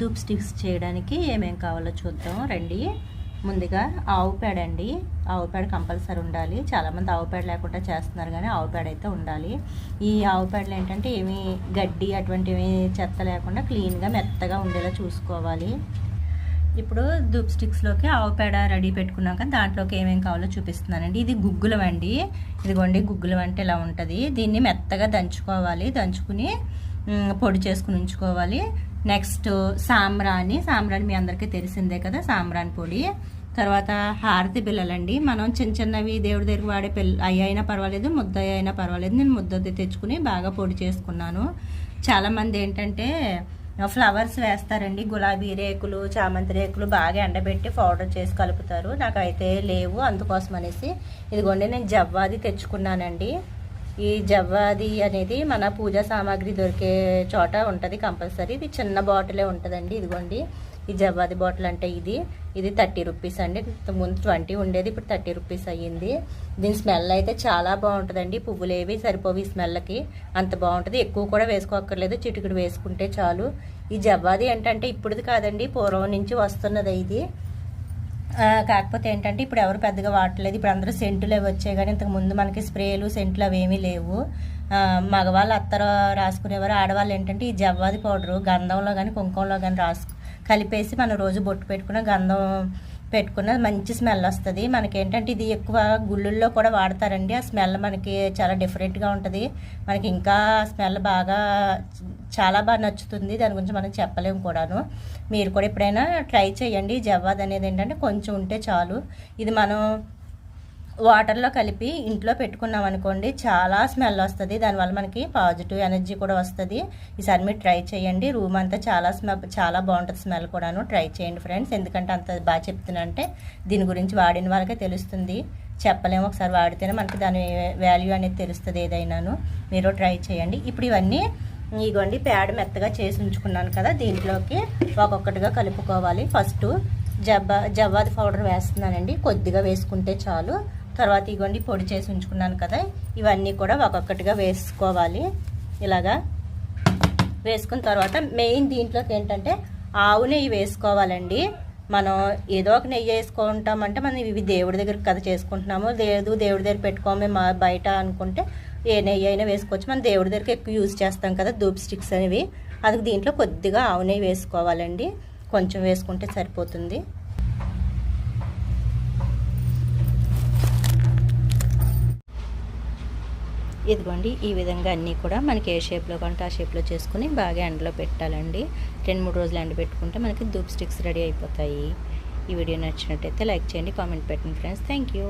Dhoop sticks చేయడానికి ఏమేమి కావాలో చూద్దాం. రండి. ముందుగా ఆవు పేడ అండి. ఆవు పేడ కంపల్సరీ ఉండాలి. చాలామంది ఆవు పేడ లేకుండా చేస్తున్నారు కానీ ఆవు పేడ అయితే ఉండాలి. ఈ ఆవు పేడలు ఏంటంటే ఏమి గడ్డి అటువంటివి చెత్త లేకుండా క్లీన్గా మెత్తగా ఉండేలా చూసుకోవాలి. ఇప్పుడు ధూప్ స్టిక్స్లోకి ఆవు పేడ రెడీ పెట్టుకున్నాక దాంట్లోకి ఏమేమి కావాలో చూపిస్తున్నానండి. ఇది గుగ్గులం అండి ఇదిగోండి గుగ్గులం అంటే ఇలా ఉంటుంది. దీన్ని మెత్తగా దంచుకోవాలి. దంచుకుని పొడి చేసుకుని ఉంచుకోవాలి. నెక్స్ట్ సాంబ్రాణి. సాంబ్రాణి మీ అందరికీ తెలిసిందే కదా సాంబ్రాణి పొడి. తర్వాత హారతి బిళ్ళలండి. మనం చిన్న చిన్నవి దేవుడి దగ్గర వాడే పిల్ల అయ్యి అయినా పర్వాలేదు ముద్ద అయినా పర్వాలేదు. నేను ముద్ద తెచ్చుకుని బాగా పొడి చేసుకున్నాను. చాలామంది ఏంటంటే ఫ్లవర్స్ వేస్తారండి. గులాబీ రేకులు చామంతి రేకులు బాగా ఎండబెట్టి పౌడర్ చేసి కలుపుతారు. నాకు అయితే లేవు అందుకోసం అనేసి. ఇదిగోండి నేను జవ్వాది తెచ్చుకున్నానండి. ఈ జవ్వాది అనేది మన పూజా సామాగ్రి దొరికే చోట ఉంటుంది కంపల్సరీ. ఇది చిన్న బాటిలే ఉంటుందండి ఇదిగోండి. ఈ జవ్వాది బాటిల్ అంటే ఇది. ఇది థర్టీ రూపీస్ అండి. ముందు ట్వంటీ ఉండేది ఇప్పుడు థర్టీ రూపీస్ అయ్యింది. దీని స్మెల్ అయితే చాలా బాగుంటుందండి. పువ్వులు ఏవి సరిపోవి ఈ స్మెల్కి. అంత బాగుంటుంది. ఎక్కువ కూడా వేసుకోక్కర్లేదు. చిటికెడు వేసుకుంటే చాలు. ఈ జవ్వాది ఏంటంటే ఇప్పుడుది కాదండి పూర్వం నుంచి వస్తున్నది ఇది. కాకపోతే ఏంటంటే ఇప్పుడు ఎవరు పెద్దగా వాడలేదు ఇప్పుడు అందరూ సెంటులు అవి వచ్చాయి కానీ ఇంతకు ముందు మనకి స్ప్రేలు సెంట్లు అవి ఏమీ లేవు. మగవాళ్ళు అత్తరు రాసుకునేవారు ఆడవాళ్ళు ఏంటంటే ఈ జవ్వాది పౌడరు గంధంలో కానీ కుంకుమలో కానీ రాసు కలిపేసి మనం రోజు బొట్టు పెట్టుకున్న గంధం పెట్టుకున్న మంచి స్మెల్ వస్తుంది. మనకేంటంటే ఇది ఎక్కువ గుళ్ళల్లో కూడా వాడతారండి. ఆ స్మెల్ మనకి చాలా డిఫరెంట్గా ఉంటుంది. మనకి ఇంకా స్మెల్ బాగా చాలా బాగా నచ్చుతుంది. దాని గురించి మనం చెప్పలేము కూడాను. మీరు కూడా ఎప్పుడైనా ట్రై చేయండి. జవ్వాద్ అనేది ఏంటంటే కొంచెం ఉంటే చాలు. ఇది మనం వాటర్లో కలిపి ఇంట్లో పెట్టుకున్నాం అనుకోండి చాలా స్మెల్ వస్తుంది. దానివల్ల మనకి పాజిటివ్ ఎనర్జీ కూడా వస్తుంది. ఈసారి మీరు ట్రై చేయండి. రూమ్ అంతా చాలా స్మెల్ చాలా బాగుంటుంది స్మెల్ కూడాను. ట్రై చేయండి ఫ్రెండ్స్. ఎందుకంటే అంత బాగా చెప్తున్నా అంటే దీని గురించి వాడిన వాళ్ళకే తెలుస్తుంది. చెప్పలేము ఒకసారి వాడితేనే మనకి దాని వాల్యూ అనేది తెలుస్తుంది ఏదైనాను. మీరు ట్రై చేయండి. ఇప్పుడు ఇవన్నీ ఇగోండి ప్యాడ్ మెత్తగా చేసి ఉంచుకున్నాను కదా దీంట్లోకి ఒక్కొక్కటిగా కలుపుకోవాలి. ఫస్ట్ జబ్బా జవ్వాది పౌడర్ వేస్తున్నానండి. కొద్దిగా వేసుకుంటే చాలు. తర్వాత ఇగోండి పొడి చేసి ఉంచుకున్నాను కదా ఇవన్నీ కూడా ఒక్కొక్కటిగా వేసుకోవాలి. ఇలాగా వేసుకున్న తర్వాత మెయిన్ దీంట్లోకి ఏంటంటే ఆవు నెయ్యి వేసుకోవాలండి. మనం ఏదో ఒక నెయ్యి వేసుకుంటామంటే మనం ఇవి దేవుడి దగ్గర కథ చేసుకుంటున్నాము. లేదు దేవుడి దగ్గర పెట్టుకోమే మా బయట అనుకుంటే ఏ నెయ్యి అయినా వేసుకోవచ్చు. మనం దేవుడి దగ్గరికి ఎక్కువ యూజ్ చేస్తాం కదా ధూప్ స్టిక్స్ అనేవి. అది దీంట్లో కొద్దిగా ఆవు నెయ్యి వేసుకోవాలండి. కొంచెం వేసుకుంటే సరిపోతుంది. ఇదిగోండి ఈ విధంగా అన్నీ కూడా మనకి ఏ షేప్లో కంటే ఆ షేప్లో చేసుకుని బాగా ఎండలో పెట్టాలండి. రెండు మూడు రోజులు ఎండ పెట్టుకుంటే మనకి ధూప్ స్టిక్స్ రెడీ అయిపోతాయి. ఈ వీడియో నచ్చినట్టయితే లైక్ చేయండి కామెంట్ పెట్టండి ఫ్రెండ్స్. Thank you